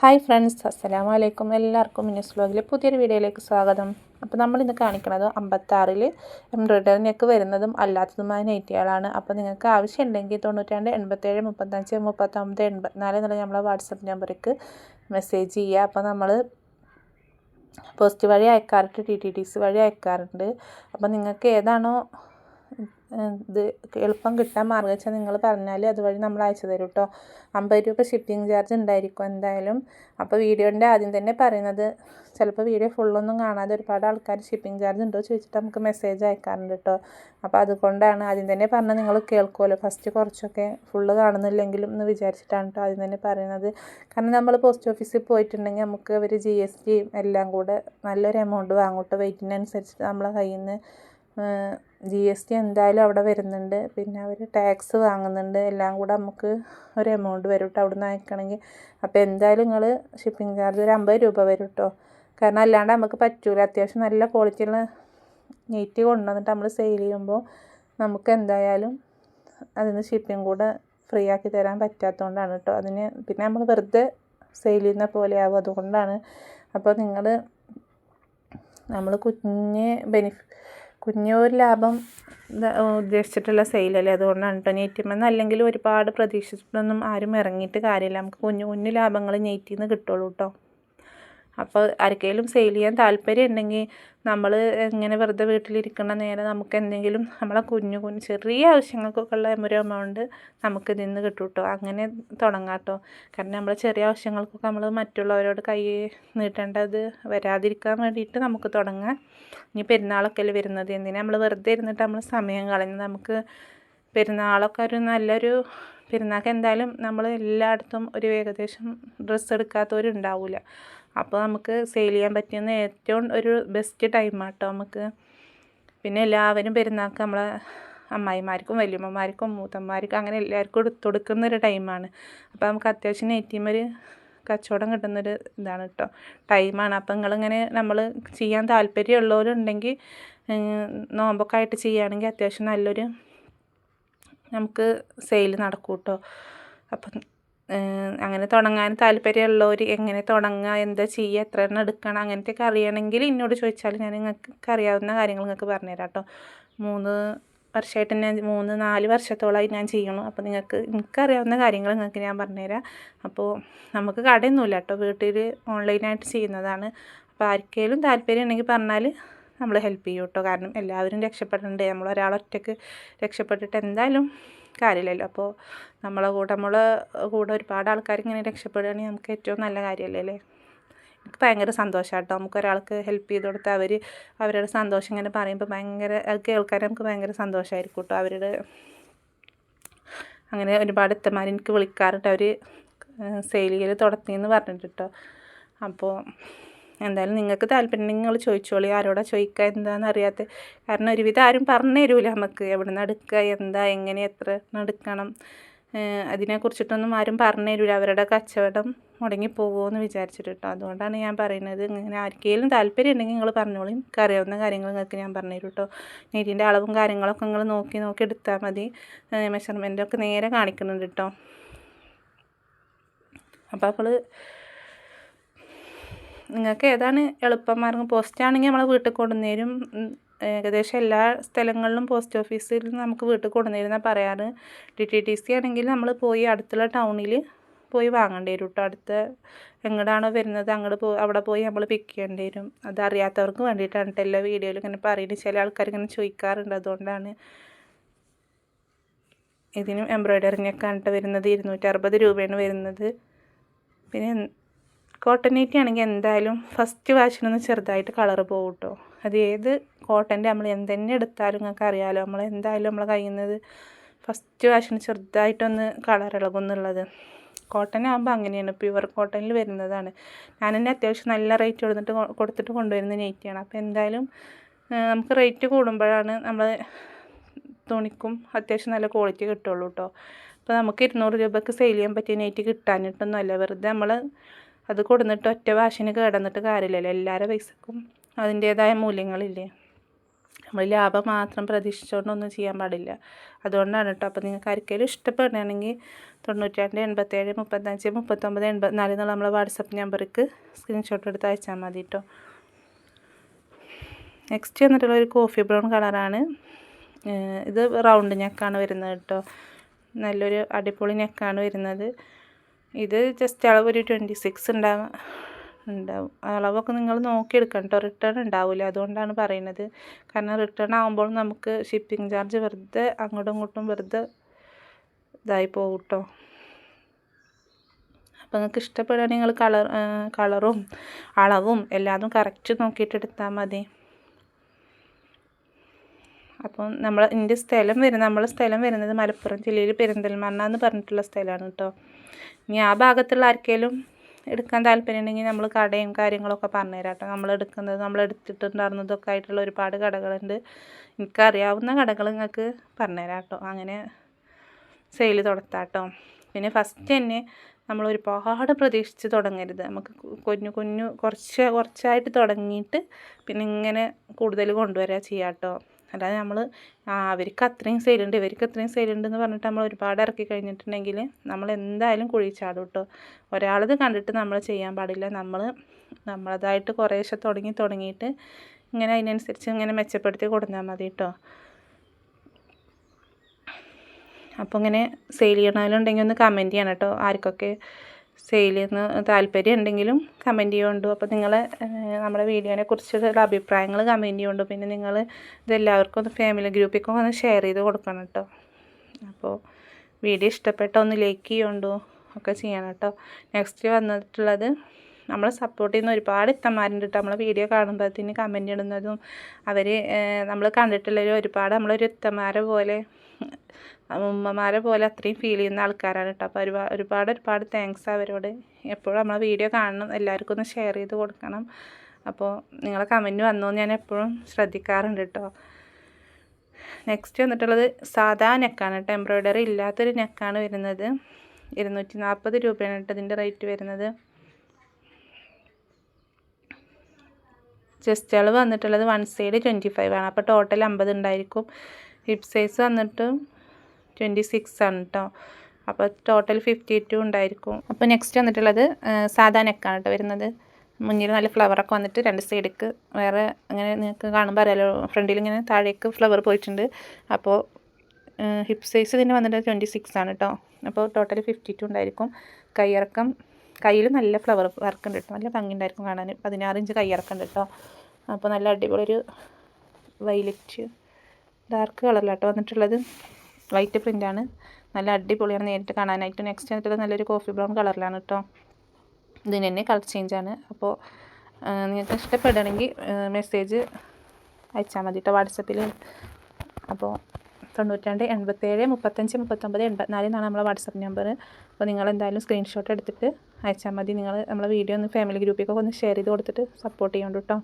Hi friends അസ്സലാമു അലൈക്കും എല്ലാവർക്കും മിനിസ് വ്ലോഗിലെ പുതിയൊരു വീഡിയോയിലേക്ക് സ്വാഗതം. അപ്പോൾ നമ്മൾ ഇന്ന് കാണിക്കുന്നത് അമ്പത്താറിൽ എംബ്രോയ്ഡറി നെക്ക് വരുന്നതും അല്ലാത്തതുമായ നൈറ്റികളാണ് അപ്പോൾ നിങ്ങൾക്ക് ആവശ്യമുണ്ടെങ്കിൽ തൊണ്ണൂറ്റിരണ്ട് എൺപത്തേഴ് മുപ്പത്തഞ്ച് മുപ്പത്തൊമ്പത് എൺപത്തിനാല് എന്നുള്ള നമ്മളെ വാട്സപ്പ് നമ്പർക്ക് മെസ്സേജ് ചെയ്യുക. അപ്പോൾ നമ്മൾ പോസ്റ്റ് വഴി അയക്കാറുണ്ട് ടി ടി ടി സി വഴി അയക്കാറുണ്ട്. അപ്പോൾ നിങ്ങൾക്ക് ഏതാണോ ഇത് എളുപ്പം കിട്ടാൻ മാർഗം വെച്ചാൽ നിങ്ങൾ പറഞ്ഞാൽ അതുവഴി നമ്മൾ അയച്ചു തരും കേട്ടോ അമ്പത് രൂപ ഷിപ്പിംഗ് ചാർജ് ഉണ്ടായിരിക്കും എന്തായാലും. അപ്പോൾ വീഡിയോന്റെ ആദ്യം തന്നെ പറയുന്നത് ചിലപ്പോൾ വീഡിയോ ഫുള്ളൊന്നും കാണാതെ ഒരുപാട് ആൾക്കാർ ഷിപ്പിംഗ് ചാർജ് ഉണ്ടോ ചോദിച്ചിട്ട് നമുക്ക് മെസ്സേജ് അയക്കാറുണ്ട് കേട്ടോ അപ്പോൾ അതുകൊണ്ടാണ് ആദ്യം തന്നെ പറഞ്ഞാൽ നിങ്ങൾ കേൾക്കുമല്ലോ ഫസ്റ്റ് കുറച്ചൊക്കെ ഫുള്ള് കാണുന്നില്ലെങ്കിലും എന്ന് വിചാരിച്ചിട്ടാണ് കേട്ടോ ആദ്യം തന്നെ പറയുന്നത്. കാരണം നമ്മൾ പോസ്റ്റ് ഓഫീസിൽ പോയിട്ടുണ്ടെങ്കിൽ നമുക്ക് അവർ ജി എസ് ടിയും എല്ലാം കൂടെ നല്ലൊരു എമൗണ്ട് വാങ്ങോട്ട് വെയിറ്റിനനുസരിച്ചിട്ട് വെയിറ്റിനനുസരിച്ച് നമ്മളെ കയ്യിൽ നിന്ന് ജി എസ് ടി എന്തായാലും അവിടെ വരുന്നുണ്ട്. പിന്നെ അവർ ടാക്സ് വാങ്ങുന്നുണ്ട്. എല്ലാം കൂടെ നമുക്ക് ഒരു എമൗണ്ട് വരും കേട്ടോ അവിടെ നിന്ന് അയക്കണമെങ്കിൽ. അപ്പോൾ എന്തായാലും നിങ്ങൾ ഷിപ്പിംഗ് ചാർജ് ഒരു അമ്പത് രൂപ വരും കേട്ടോ കാരണം അല്ലാണ്ട് നമുക്ക് പറ്റൂല. അത്യാവശ്യം നല്ല ക്വാളിറ്റിയുള്ള നെയ്റ്റ് കൊണ്ടുവന്നിട്ട് നമ്മൾ സെയിൽ ചെയ്യുമ്പോൾ നമുക്ക് എന്തായാലും അതിന് ഷിപ്പിംഗ് കൂടെ ഫ്രീ ആക്കി തരാൻ പറ്റാത്തതുകൊണ്ടാണ് കേട്ടോ അതിന് പിന്നെ നമ്മൾ വെറുതെ സെയിൽ ചെയ്യുന്ന പോലെ ആവും അതുകൊണ്ടാണ്. അപ്പോൾ നിങ്ങൾ നമ്മൾ കുഞ്ഞ് ബെനിഫി കുഞ്ഞൊരു ലാഭം ഉദ്ദേശിച്ചിട്ടുള്ള സെയിലല്ലേ? അതുകൊണ്ടാണ് കേട്ടോ നെയ്റ്റിമെന്ന് അല്ലെങ്കിൽ ഒരുപാട് പ്രതീക്ഷിച്ചിട്ടൊന്നും ആരും ഇറങ്ങിയിട്ട് കാര്യമില്ല. നമുക്ക് കുഞ്ഞു കുഞ്ഞു ലാഭങ്ങൾ നെയ്റ്റിൽ കിട്ടുള്ളൂ കേട്ടോ അപ്പോൾ ആർക്കെങ്കിലും സെയിൽ ചെയ്യാൻ താല്പര്യം ഉണ്ടെങ്കിൽ നമ്മൾ ഇങ്ങനെ വെറുതെ വീട്ടിലിരിക്കുന്ന നേരം നമുക്ക് എന്തെങ്കിലും നമ്മളെ കുഞ്ഞു കുഞ്ഞു ചെറിയ ആവശ്യങ്ങൾക്കൊക്കെ ഉള്ള ഒരു എമൗണ്ട് നമുക്ക് ഇതിൽ നിന്ന് കിട്ടും കേട്ടോ അങ്ങനെ തുടങ്ങാം കേട്ടോ കാരണം നമ്മൾ ചെറിയ ആവശ്യങ്ങൾക്കൊക്കെ നമ്മൾ മറ്റുള്ളവരോട് കൈ നീട്ടേണ്ടത് വരാതിരിക്കാൻ വേണ്ടിയിട്ട് നമുക്ക് തുടങ്ങാം. ഇനി പെരുന്നാളൊക്കെ അല്ലേ വരുന്നത്? എന്തിനാ നമ്മൾ വെറുതെ ഇരുന്നിട്ട് നമ്മൾ സമയം കളയുന്നത്? നമുക്ക് പെരുന്നാളൊക്കെ ഒരു നല്ലൊരു പെരുന്നാൾക്ക് എന്തായാലും നമ്മൾ എല്ലായിടത്തും ഒരു ഏകദേശം ഡ്രസ്സ് എടുക്കാത്തവരുണ്ടാവില്ല അപ്പോൾ നമുക്ക് സെയിൽ ചെയ്യാൻ പറ്റുന്ന ഏറ്റവും ഒരു ബെസ്റ്റ് ടൈമാണ് കേട്ടോ നമുക്ക്. പിന്നെ എല്ലാവരും പെരുന്നാൾക്ക് നമ്മളെ അമ്മായിമാർക്കും വലിയമ്മമാർക്കും മൂത്തന്മാർക്കും അങ്ങനെ എല്ലാവർക്കും എടുത്തു കൊടുക്കുന്ന ഒരു ടൈമാണ് അപ്പോൾ നമുക്ക് അത്യാവശ്യം നെറ്റിമൊരു കച്ചവടം കിട്ടുന്നൊരു ഇതാണ് കേട്ടോ ടൈമാണ് അപ്പം നിങ്ങളിങ്ങനെ നമ്മൾ ചെയ്യാൻ താല്പര്യമുള്ളവരുണ്ടെങ്കിൽ നോമ്പൊക്കെ ആയിട്ട് ചെയ്യുകയാണെങ്കിൽ അത്യാവശ്യം നല്ലൊരു നമുക്ക് സെയിൽ നടക്കും കേട്ടോ അപ്പം അങ്ങനെ തുടങ്ങാൻ താല്പര്യമുള്ളവർ എങ്ങനെ തുടങ്ങുക എന്താ ചെയ്യുക എത്ര എണ്ണം എടുക്കണം അങ്ങനത്തെയൊക്കെ അറിയണമെങ്കിൽ എന്നോട് ചോദിച്ചാൽ ഞാൻ നിങ്ങൾക്ക് അറിയാവുന്ന കാര്യങ്ങൾ നിങ്ങൾക്ക് പറഞ്ഞുതരാം കേട്ടോ മൂന്ന് വർഷമായിട്ട് ഞാൻ മൂന്ന് നാല് വർഷത്തോളമായി ഞാൻ ചെയ്യണം അപ്പോൾ നിങ്ങൾക്ക് എനിക്കറിയാവുന്ന കാര്യങ്ങൾ നിങ്ങൾക്ക് ഞാൻ പറഞ്ഞുതരാം. അപ്പോൾ നമുക്ക് കടയൊന്നുമില്ല കേട്ടോ. വീട്ടിൽ ഓൺലൈനായിട്ട് ചെയ്യുന്നതാണ്. അപ്പോൾ ആർക്കെങ്കിലും താല്പര്യം ഉണ്ടെങ്കിൽ പറഞ്ഞാൽ നമ്മൾ ഹെൽപ്പ് ചെയ്യും കേട്ടോ. കാരണം എല്ലാവരും രക്ഷപ്പെടേണ്ടേ? നമ്മൾ ഒരാളൊറ്റയ്ക്ക് രക്ഷപ്പെട്ടിട്ട് എന്തായാലും കാര്യമില്ലല്ലോ. അപ്പോൾ നമ്മളെ കൂടെ നമ്മളെ കൂടെ ഒരുപാട് ആൾക്കാർ ഇങ്ങനെ രക്ഷപ്പെടുകയാണെങ്കിൽ നമുക്ക് ഏറ്റവും നല്ല കാര്യമല്ലേ എനിക്ക് ഭയങ്കര സന്തോഷമാണ് കേട്ടോ നമുക്ക് ഒരാൾക്ക് ഹെൽപ്പ് ചെയ്ത് കൊടുത്ത് അവർ അവരുടെ സന്തോഷം ഇങ്ങനെ പറയുമ്പോൾ ഭയങ്കര അത് കേൾക്കാൻ നമുക്ക് ഭയങ്കര സന്തോഷമായിരിക്കും കേട്ടോ അവരുടെ അങ്ങനെ ഒരുപാട് എത്തമാർ എനിക്ക് വിളിക്കാറുണ്ട്. അവർ സെയിൽ ചെയ്യൽ തുടങ്ങിയെന്ന് പറഞ്ഞിട്ട് കേട്ടോ അപ്പോൾ എന്തായാലും നിങ്ങൾക്ക് താല്പര്യം നിങ്ങൾ ചോദിച്ചോളി. ആരോടാ ചോദിക്കുക? എന്താണെന്ന് അറിയാത്ത. കാരണം ഒരുവിധം ആരും പറഞ്ഞു തരൂല നമുക്ക്. എവിടെ നിന്ന് എടുക്കുക? എന്താ? എങ്ങനെ? എത്ര എടുക്കണം? അതിനെക്കുറിച്ചിട്ടൊന്നും ആരും പറഞ്ഞു തരൂല. അവരുടെ കച്ചവടം മുടങ്ങി പോകുമെന്ന് വിചാരിച്ചിട്ട് കേട്ടോ അതുകൊണ്ടാണ് ഞാൻ പറയുന്നത്. ഇങ്ങനെ ആർക്കെങ്കിലും താല്പര്യം ഉണ്ടെങ്കിൽ നിങ്ങൾ പറഞ്ഞോളൂ. എനിക്ക് അറിയാവുന്ന കാര്യങ്ങൾ നിങ്ങൾക്ക് ഞാൻ പറഞ്ഞു തരും കേട്ടോ നെയ്റ്റിന്റെ അളവും കാര്യങ്ങളൊക്കെ നിങ്ങൾ നോക്കി നോക്കി എടുത്താൽ മതി. മെഷർമെന്റൊക്കെ നേരെ കാണിക്കുന്നുണ്ട് കേട്ടോ അപ്പോൾ അപ്പോൾ നിങ്ങൾക്ക് ഏതാണ് എളുപ്പമാർഗം പോസ്റ്റ് ആണെങ്കിൽ നമ്മൾ വീട്ടിൽ കൊണ്ടുവന്ന് ഏകദേശം എല്ലാ സ്ഥലങ്ങളിലും പോസ്റ്റ് ഓഫീസിൽ നമുക്ക് വീട്ടിൽ കൊണ്ടുവന്ന് തരുന്ന പറയാറ്. ഡി ടി ടി സി ആണെങ്കിൽ നമ്മൾ പോയി അടുത്തുള്ള ടൗണിൽ പോയി വാങ്ങേണ്ടി വരും കേട്ടോ അടുത്ത എങ്ങോട്ടാണോ വരുന്നത് അങ്ങോട്ട് പോ അവിടെ പോയി നമ്മൾ പിക്ക് ചെയ്യേണ്ടി വരും. അത് അറിയാത്തവർക്ക് വേണ്ടിയിട്ടാണ് കേട്ടോ എല്ലാ വീഡിയോയിലും ഇങ്ങനെ പറയുന്നത് ചില ആൾക്കാർ ഇങ്ങനെ ചോദിക്കാറുണ്ട് അതുകൊണ്ടാണ്. ഇതിനും എംബ്രോയ്ഡറിങ്ങൊക്കെ ആണ് വരുന്നത്. ഇരുന്നൂറ്റി അറുപത് രൂപയാണ് വരുന്നത്. പിന്നെ കോട്ടൺ നൈറ്റി ആണെങ്കിൽ എന്തായാലും ഫസ്റ്റ് വാഷിനൊന്ന് ചെറുതായിട്ട് കളർ പോകും കേട്ടോ അത് ഏത് കോട്ടന്റെ നമ്മൾ എന്തെന്നെ എടുത്താലും നിങ്ങൾക്ക് അറിയാമല്ലോ നമ്മൾ എന്തായാലും നമ്മൾ കഴിയുന്നത് ഫസ്റ്റ് വാഷിന് ചെറുതായിട്ടൊന്ന് കളർ ഇളകും എന്നുള്ളത്. കോട്ടൺ ആകുമ്പോൾ അങ്ങനെയാണ് പ്യുവർ കോട്ടണിൽ വരുന്നതാണ്. ഞാൻ തന്നെ അത്യാവശ്യം നല്ല റേറ്റ് കൊടുത്തിട്ട് കൊടുത്തിട്ട് കൊണ്ടുവരുന്ന നെയ്റ്റിയാണ് അപ്പോൾ എന്തായാലും നമുക്ക് റേറ്റ് കൂടുമ്പോഴാണ് നമ്മൾ തുണിക്കും അത്യാവശ്യം നല്ല ക്വാളിറ്റി കിട്ടുള്ളൂ കേട്ടോ അപ്പോൾ നമുക്ക് ഇരുന്നൂറ് രൂപയ്ക്ക് സെയിൽ ചെയ്യാൻ പറ്റിയ നെയ്റ്റ് കിട്ടാനിട്ടൊന്നുമല്ല വെറുതെ നമ്മൾ അത് കൊടുന്നിട്ട് ഒറ്റ വാശിന് കേടന്നിട്ട് കാര്യമില്ലല്ലോ. എല്ലാവരുടെ പൈസക്കും അതിന്റേതായ മൂല്യങ്ങളില്ലേ. നമ്മൾ ലാഭം മാത്രം പ്രതീക്ഷിച്ചുകൊണ്ടൊന്നും ചെയ്യാൻ പാടില്ല. അതുകൊണ്ടാണ് കേട്ടോ അപ്പോൾ നിങ്ങൾക്ക് ആർക്കെങ്കിലും ഇഷ്ടപ്പെടുകയാണെങ്കിൽ തൊണ്ണൂറ്റി രണ്ട് എൺപത്തേഴ് മുപ്പത്തഞ്ച് മുപ്പത്തൊമ്പത് എൺപത്തിനാല് എന്നുള്ള നമ്മളെ വാട്സപ്പ് നമ്പർക്ക് സ്ക്രീൻഷോട്ട് എടുത്ത് അയച്ചാൽ മതി കേട്ടോ നെക്സ്റ്റ് വന്നിട്ടുള്ള ഒരു കോഫി ബ്രൗൺ കളറാണ് ഇത് റൗണ്ട് നെക്കാണ് വരുന്നത് കേട്ടോ നല്ലൊരു അടിപൊളി നെക്കാണ് വരുന്നത്. ഇത് ജസ്റ്റ് അളവ് ഒരു ട്വന്റി സിക്സ് ഉണ്ടാവും ഉണ്ടാവും. അളവൊക്കെ നിങ്ങൾ നോക്കിയെടുക്കണം കേട്ടോ റിട്ടേൺ ഉണ്ടാവില്ല അതുകൊണ്ടാണ് പറയുന്നത്. കാരണം റിട്ടേൺ ആകുമ്പോൾ നമുക്ക് ഷിപ്പിംഗ് ചാർജ് വെറുതെ അങ്ങോട്ടും ഇങ്ങോട്ടും വെറുതെ ഇതായി പോകും കേട്ടോ അപ്പോൾ നിങ്ങൾക്ക് ഇഷ്ടപ്പെടുകയാണെങ്കിൽ നിങ്ങൾ കളർ കളറും അളവും എല്ലാതും കറക്റ്റ് നോക്കിയിട്ട് എടുത്താൽ മതി. അപ്പം നമ്മൾ എന്റെ സ്ഥലം വരുന്ന നമ്മളെ സ്ഥലം വരുന്നത് മലപ്പുറം ജില്ലയിൽ പെരിന്തൽമണ്ണ എന്ന് പറഞ്ഞിട്ടുള്ള സ്ഥലമാണ് കേട്ടോ. ഇനി ആ ഭാഗത്തുള്ള ആർക്കെങ്കിലും എടുക്കാൻ താല്പര്യം ഉണ്ടെങ്കിൽ നമ്മൾ കടയും കാര്യങ്ങളൊക്കെ പറഞ്ഞുതരാം കേട്ടോ നമ്മൾ എടുക്കുന്നത് നമ്മൾ എടുത്തിട്ടുണ്ടായിരുന്നതൊക്കെ ആയിട്ടുള്ള ഒരുപാട് കടകളുണ്ട്. എനിക്കറിയാവുന്ന കടകൾ നിങ്ങൾക്ക് പറഞ്ഞുതരാം കേട്ടോ അങ്ങനെ സെയിൽ തുടത്താം കേട്ടോ പിന്നെ ഫസ്റ്റ് തന്നെ നമ്മൾ ഒരുപാട് പ്രതീക്ഷിച്ച് തുടങ്ങരുത്. നമുക്ക് കുഞ്ഞു കുഞ്ഞു കുറച്ച് കുറച്ചായിട്ട് തുടങ്ങിയിട്ട് പിന്നെ ഇങ്ങനെ കൂടുതൽ കൊണ്ടുവരിക ചെയ്യാം കേട്ടോ അല്ലാതെ നമ്മൾ അവർക്ക് അത്രയും സെയിലുണ്ട് ഇവർക്ക് അത്രയും സെയിലുണ്ട് എന്ന് പറഞ്ഞിട്ട് നമ്മൾ ഒരുപാട് ഇറക്കി കഴിഞ്ഞിട്ടുണ്ടെങ്കിൽ നമ്മൾ എന്തായാലും കുഴിച്ചാടും ചാടും കേട്ടോ. ഒരാളത് കണ്ടിട്ട് നമ്മൾ ചെയ്യാൻ പാടില്ല. നമ്മൾ നമ്മളതായിട്ട് കുറേശ്ശെ തുടങ്ങി തുടങ്ങിയിട്ട് ഇങ്ങനെ അതിനനുസരിച്ച് ഇങ്ങനെ മെച്ചപ്പെടുത്തി കൊടുത്താൽ മതി കേട്ടോ. അപ്പോൾ ഇങ്ങനെ സെയിൽ ചെയ്യണമെന്നുണ്ടെങ്കിൽ ഒന്ന് കമന്റ് ചെയ്യണം കേട്ടോ. ആർക്കൊക്കെ സെയിൽ ചെയ്യുന്ന താല്പര്യം ഉണ്ടെങ്കിലും കമന്റ് ചെയ്യുകൊണ്ടു അപ്പോൾ നിങ്ങൾ നമ്മുടെ വീഡിയോനെ കുറിച്ചുള്ള അഭിപ്രായങ്ങൾ കമന്റ് ചെയ്യുകൊണ്ടു. പിന്നെ നിങ്ങൾ ഇതെല്ലാവർക്കും ഒന്ന് ഫാമിലി ഗ്രൂപ്പിലേക്ക് ഒന്ന് ഷെയർ ചെയ്ത് കൊടുക്കണം കേട്ടോ അപ്പോൾ വീഡിയോ ഇഷ്ടപ്പെട്ട ഒന്ന് ലൈക്ക് ചെയ്യുന്നുണ്ടോ ഒക്കെ ചെയ്യണം കേട്ടോ നെക്സ്റ്റ് വന്നിട്ടുള്ളത് നമ്മളെ സപ്പോർട്ട് ചെയ്യുന്ന ഒരുപാട് ഇത്തന്മാരുണ്ട് കേട്ടോ നമ്മളെ വീഡിയോ കാണുമ്പോഴത്തേന് കമന്റ് ഇടുന്നതും അവർ നമ്മൾ കണ്ടിട്ടുള്ളവർ ഒരുപാട് നമ്മളൊരു ഇത്തന്മാരെ പോലെ ഉമ്മമാരെ പോലെ അത്രയും ഫീൽ ചെയ്യുന്ന ആൾക്കാരാണ് കേട്ടോ അപ്പോൾ ഒരുപാട് ഒരുപാട് ഒരുപാട് താങ്ക്സ് അവരോട്. എപ്പോഴും നമ്മളെ വീഡിയോ കാണണം. എല്ലാവർക്കും ഒന്ന് ഷെയർ ചെയ്ത് കൊടുക്കണം. അപ്പോൾ നിങ്ങളെ കമന്റ് വന്നോ ഞാൻ എപ്പോഴും ശ്രദ്ധിക്കാറുണ്ട് കേട്ടോ നെക്സ്റ്റ് വന്നിട്ടുള്ളത് സാധാ നെക്കാണ് കേട്ടോ എംബ്രോയ്ഡറി ഇല്ലാത്തൊരു നെക്കാണ് വരുന്നത്. ഇരുന്നൂറ്റി നാൽപ്പത് രൂപയാണ് കേട്ടോ ഇതിന്റെ റേറ്റ് വരുന്നത്. ചെസ്റ്റ് അളവ് വന്നിട്ടുള്ളത് വൺ സൈഡ് ട്വന്റി ഫൈവ് ആണ്. അപ്പോൾ ടോട്ടൽ അമ്പത് ഉണ്ടായിരിക്കും. ഹിപ് സൈസ് വന്നിട്ട് ട്വന്റി സിക്സ് ആണ് കേട്ടോ അപ്പോൾ ടോട്ടൽ ഫിഫ്റ്റി ടു ഉണ്ടായിരിക്കും. അപ്പോൾ നെക്സ്റ്റ് വന്നിട്ടുള്ളത് സാധാ നെക്കാണ് കേട്ടോ വരുന്നത്. മുന്നിൽ നല്ല ഫ്ലവറൊക്കെ വന്നിട്ട് രണ്ട് സൈഡിലേക്ക് വേറെ അങ്ങനെ നിങ്ങൾക്ക് കാണുമ്പോൾ അറിയാലോ ഫ്രണ്ടിൽ ഇങ്ങനെ താഴേക്ക് ഫ്ലവർ പോയിട്ടുണ്ട്. അപ്പോൾ ഹിപ് സൈസ് ഇതിന് വന്നിട്ട് ട്വന്റി സിക്സ് ആണ് കേട്ടോ അപ്പോൾ ടോട്ടൽ ഫിഫ്റ്റി ടു ഉണ്ടായിരിക്കും. കൈയിറക്കം കയ്യിൽ നല്ല ഫ്ലവർ വർക്ക് ഉണ്ട് കേട്ടോ നല്ല ഭംഗി ഉണ്ടായിരിക്കും കാണാൻ. പതിനാറ് ഇഞ്ച് കൈയിറക്കം ഉണ്ട് കേട്ടോ അപ്പോൾ നല്ല അടിപൊളി ഒരു വൈലറ്റ് ഡാർക്ക് കളറിലാട്ടോ വന്നിട്ടുള്ളത്. വൈറ്റ് പ്രിന്റാണ്. നല്ല അടിപൊളിയാണ്. നേരിട്ട് കാണാനായിട്ട് നെക്സ്റ്റ് വന്നിട്ടുള്ളത് നല്ലൊരു കോഫി ബ്രൗൺ കളറിലാണ് കേട്ടോ ഇതിന് തന്നെ കളർ ചേഞ്ചാണ് അപ്പോൾ നിങ്ങൾക്ക് ഇഷ്ടപ്പെടുകയാണെങ്കിൽ മെസ്സേജ് അയച്ചാൽ മതി കേട്ടോ വാട്സപ്പിൽ അപ്പോൾ തൊണ്ണൂറ്റിരണ്ട് എൺപത്തേഴ് മുപ്പത്തഞ്ച് മുപ്പത്തൊമ്പത് എൺപത്തിനാല് എന്നാണ് നമ്മളെ വാട്സപ്പ് നമ്പർ അപ്പോൾ നിങ്ങൾ എന്തായാലും സ്ക്രീൻഷോട്ട് എടുത്തിട്ട് അയച്ചാൽ മതി. നിങ്ങൾ നമ്മളെ വീഡിയോ ഒന്ന് ഫാമിലി ഗ്രൂപ്പിലേക്കൊക്കെ ഒന്ന് ഷെയർ ചെയ്ത് കൊടുത്തിട്ട് സപ്പോർട്ട് ചെയ്യണം കേട്ടോ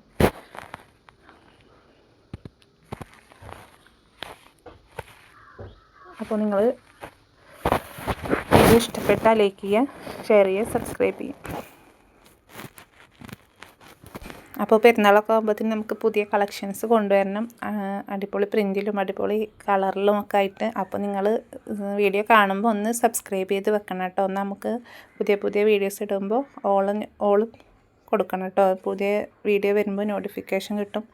അപ്പോൾ നിങ്ങൾ വീഡിയോ ഇഷ്ടപ്പെട്ടാൽ ലൈക്ക് ചെയ്യുക ഷെയർ ചെയ്യുക സബ്സ്ക്രൈബ് ചെയ്യുക. അപ്പോൾ പെരുന്നാളൊക്കെ ആകുമ്പോഴത്തേന് നമുക്ക് പുതിയ കളക്ഷൻസ് കൊണ്ടുവരണം. അടിപൊളി പ്രിന്റിലും അടിപൊളി കളറിലും ഒക്കെ ആയിട്ട്. അപ്പോൾ നിങ്ങൾ വീഡിയോ കാണുമ്പോൾ ഒന്ന് സബ്സ്ക്രൈബ് ചെയ്ത് വെക്കണം കേട്ടോ. നമുക്ക് പുതിയ പുതിയ വീഡിയോസ് ഇടുമ്പോൾ ഓൾ ഓൾ കൊടുക്കണം കേട്ടോ. പുതിയ വീഡിയോ വരുമ്പോൾ നോട്ടിഫിക്കേഷൻ കിട്ടും.